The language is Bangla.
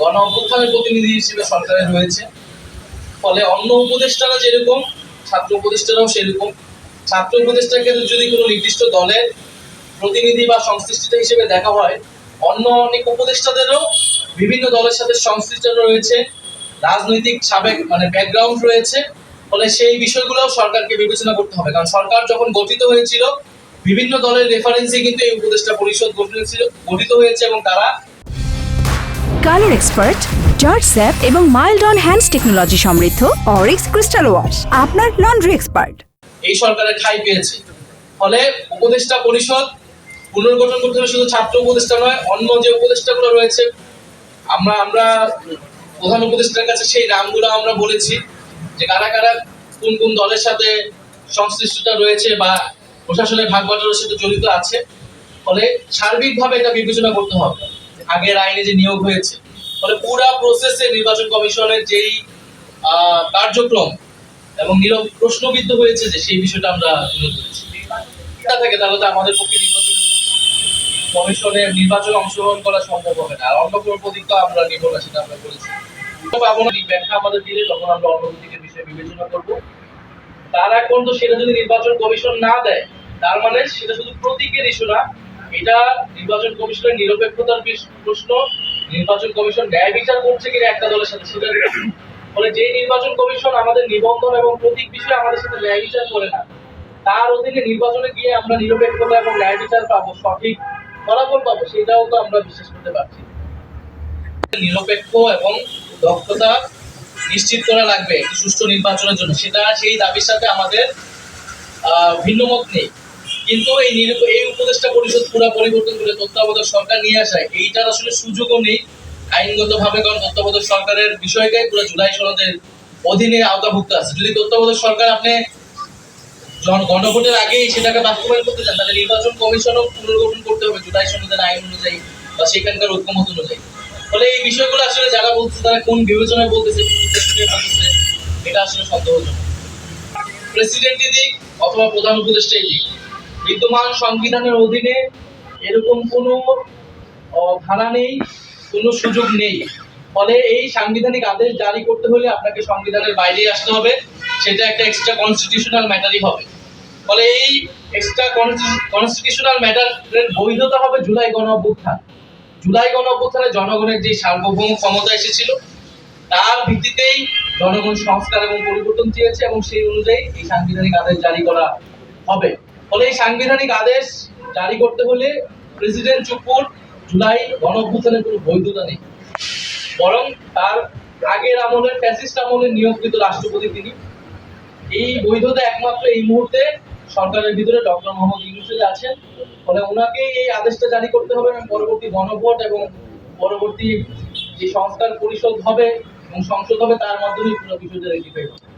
গণ অভ্যুত্থানের প্রতিনিধি হিসেবে সরকারে রয়েছে। ফলে অন্য উপদেষ্টারা যেরকম, ছাত্র উপদেষ্টারাও সেরকম। ছাত্র উপদেষ্টাকে যদি কোনো নির্দিষ্ট দলের প্রতিনিধি বা সংশ্লিষ্ট হিসেবে দেখা হয়, অন্য অনেক উপদেষ্টাদেরও বিভিন্ন দলের সাথে সংশ্লিষ্ট রয়েছে, রাজনৈতিক সাবেক মানে ব্যাকগ্রাউন্ড রয়েছে। ফলে সেই বিষয়গুলোও সরকারকে বিবেচনা করতে হবে। কারণ সরকার যখন গঠিত হয়েছিল, বিভিন্ন দলের রেফারেন্সে কিন্তু এই উপদেষ্টা পরিষদ গঠিত হয়েছিল, গঠিত হয়েছে এবং তারা কালার এক্সপার্ট জর্জ স্যাপ এবং মাইল্ড অন হ্যান্ডস টেকনোলজি সমৃদ্ধ অরিক্স ক্রিস্টাল ওয়াশ, আপনার লন্ড্রি এক্সপার্ট। এই সরকারের ঠাঁই পেয়েছে। ফলে উপদেষ্টা পরিষদ পুনর্গঠন করতে হবে, শুধু ছাত্র উপদেষ্টা নয়, অন্য যে উপদেষ্টাগুলো রয়েছে, আমরা আমরা প্রধান উপদেষ্টার কাছে সেই নামগুলো আমরা বলেছি যে কারা কারা, কোন কোন দলের সাথে সংশ্লিষ্টতা রয়েছে বা প্রশাসনের ভাগ সাথে জড়িত আছে। ফলে সার্বিকভাবে এটা বিবেচনা করতে হবে। আগের আইনে যে নিয়োগ হয়েছে, ফলে পুরা প্রসেসে নির্বাচন কমিশনের যেই কার্যক্রম এবং নীরব প্রশ্নবিদ্ধ হয়েছে যে সেই বিষয়টা আমরা তুলে থাকে তাহলে তো আমাদের পক্ষে নির্বাচন কমিশনে নির্বাচনে অংশগ্রহণ করা সম্ভব হবে না। আর অন্য কোনো তো আমরা নিব না, সেটা আমরা ব্যাখ্যা আমাদের দিলে তখন আমরা বিষয়ে বিবেচনা করব। তার এক পর্যন্ত সেটা যদি নির্বাচন কমিশন না দেয়, তার মানে সেটা শুধু প্রতীকের ইস্যু না এটা নির্বাচন কমিশনের নিরপেক্ষতার প্রশ্ন। নির্বাচন কমিশন ন্যায় বিচার করছে কিনা একটা দলের সাথে সেটা ফলে যে নির্বাচন কমিশন আমাদের নিবন্ধন এবং প্রতীক বিষয়ে আমাদের সাথে ন্যায় বিচার করে না, তার অধীনে নির্বাচনে গিয়ে আমরা নিরপেক্ষতা এবং ন্যায় বিচার পাবো, সঠিক ফলাফল পাবো, সেটাও তো আমরা বিশ্বাস করতে পারছি। নিরপেক্ষ এবং দক্ষতা নিশ্চিত করা লাগবে সুষ্ঠু নির্বাচনের জন্য। সেটা, সেই দাবির সাথে আমাদের ভিন্ন মত নেই। কিন্তু এই নিরপ- এই উপদেষ্টা পরিষদ পুরো পরিবর্তন করে তত্ত্বাবধায়ক সরকার নিয়ে আসায়, এইটার আসলে সুযোগও নেই। আইনগত ভাবে কারণ তত্ত্বাবধায়ক সরকারের বিষয়টাই পুরো জুলাই সনদের অধীনে আওতাভুক্ত আছে। যদি তত্ত্বাবধায়ক সরকার আপনি জন গণভোটের আগেই সেটাকে বাস্তবায়ন করতে চান, তাহলে নির্বাচন কমিশনও পুনর্গঠন করতে হবে জুলাই সনদের আইন অনুযায়ী বা সেখানকার ঐক্যমত অনুযায়ী। ফলে এই বিষয়গুলো আসলে যারা বলছে, তারা কোন বিবেচনায় বলতেছে এটা আসলে সন্দেহজনক। প্রেসিডেন্টই দিক অথবা প্রধান উপদেষ্টাই দিক বিদ্যমান সংবিধানের অধীনে এরকম কোনো ধারা নেই, কোনো সুযোগ নেই। ফলে এই সাংবিধানিক আদেশ জারি করতে হলে আপনাকে সংবিধানের বাইরে আসতে হবে। সেটা একটা এক্সট্রা কনস্টিটিউশনাল ম্যাটারই হবে। ফলে এই এক্সট্রা কনস্টিটিউশনাল ম্যাটারের বৈধতা হবে জুলাই গণ অভ্যুত্থান। জুলাই গণ অভ্যুত্থানে জনগণের যে সার্বভৌম ক্ষমতা এসেছিল, তার ভিত্তিতেই জনগণ সংস্কার এবং পরিবর্তন চেয়েছে এবং সেই অনুযায়ী এই সাংবিধানিক আদেশ জারি করা হবে। ফলে এই সাংবিধানিক আদেশ জারি করতে হলে প্রেসিডেন্ট চুপুর জুলাই গণ অভ্যুত্থানের কোনো বৈধতা নেই। বরং তার আগের আমলের ফ্যাসিস্ট আমলের নিয়োগকৃত রাষ্ট্রপতি তিনি। এই বৈধতা একমাত্র এই মুহূর্তে সরকারের ভিতরে ডক্টর মোহাম্মদ ইউনুসের আছেন। ফলে ওনাকে এই আদেশটা জারি করতে হবে এবং পরবর্তী গণভোট এবং পরবর্তী যে সংস্কার পরিষদ হবে এবং সংসদ হবে, তার মাধ্যমে পুরো বিষয়টা রেজিফাই হবে